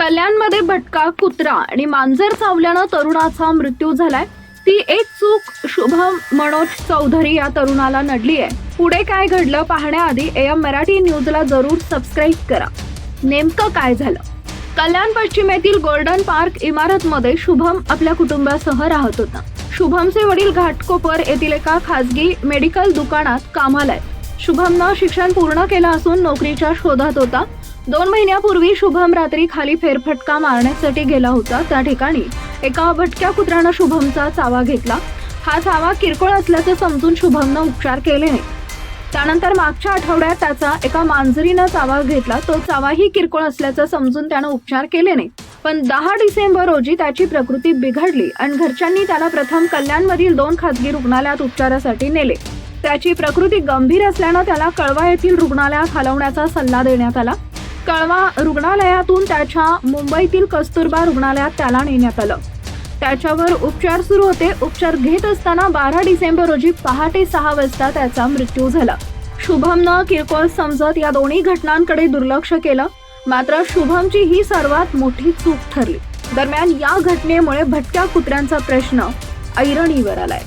कल्याणमध्ये भटका कुत्रा आणि मांजर चावल्यानं तरुणाचा मृत्यू झालाय. ती एक चूक शुभम मनोज चौधरी या तरुणाला नडली आहे. पुढे काय घडलं पाहण्याआधी एम मराठी न्यूजला जरूर सबस्क्राईब करा. नेमकं काय झालं? कल्याण पश्चिमेतील गोल्डन पार्क इमारतमध्ये शुभम आपल्या कुटुंबासह राहत होता. शुभमचे वडील घाटकोपर येथील एका खासगी मेडिकल दुकानात कामाला आहे शुभमनं शिक्षण पूर्ण केलं असून नोकरीच्या शोधात होता. दोन महिन्यापूर्वी शुभम रात्री खाली फेरफटका मारण्यासाठी गेला होता. त्या ठिकाणी एका भटक्या कुत्र्यानं शुभमचा चावा घेतला. हा चावा किरकोळ असल्याचं समजून शुभमनं उपचार केले नाही. त्यानंतर मागच्या आठवड्यात त्याचा एका मांजरीनं चावा घेतला. तो चावाही किरकोळ असल्याचं समजून त्यानं उपचार केले नाही. पण दहा डिसेंबर रोजी त्याची प्रकृती बिघडली आणि घरच्यांनी त्याला प्रथम कल्याणमधील दोन खासगी रुग्णालयात उपचारासाठी नेले. त्याची प्रकृती गंभीर असल्यानं त्याला कळवा येथील रुग्णालयात हलवण्याचा सल्ला देण्यात आला. कळवा रुग्णालयातून त्याच्या मुंबईतील कस्तुरबा रुग्णालयात त्याला नेण्यात आलं. त्याच्यावर उपचार सुरू होते. उपचार घेत असताना बारा डिसेंबर रोजी पहाटे सहा वाजता त्याचा मृत्यू झाला. शुभमनं किरकोळ समजत या दोन्ही घटनांकडे दुर्लक्ष केलं. मात्र शुभमची ही सर्वात मोठी चूक ठरली. दरम्यान या घटनेमुळे भटक्या कुत्र्यांचा प्रश्न ऐरणीवर आलाय.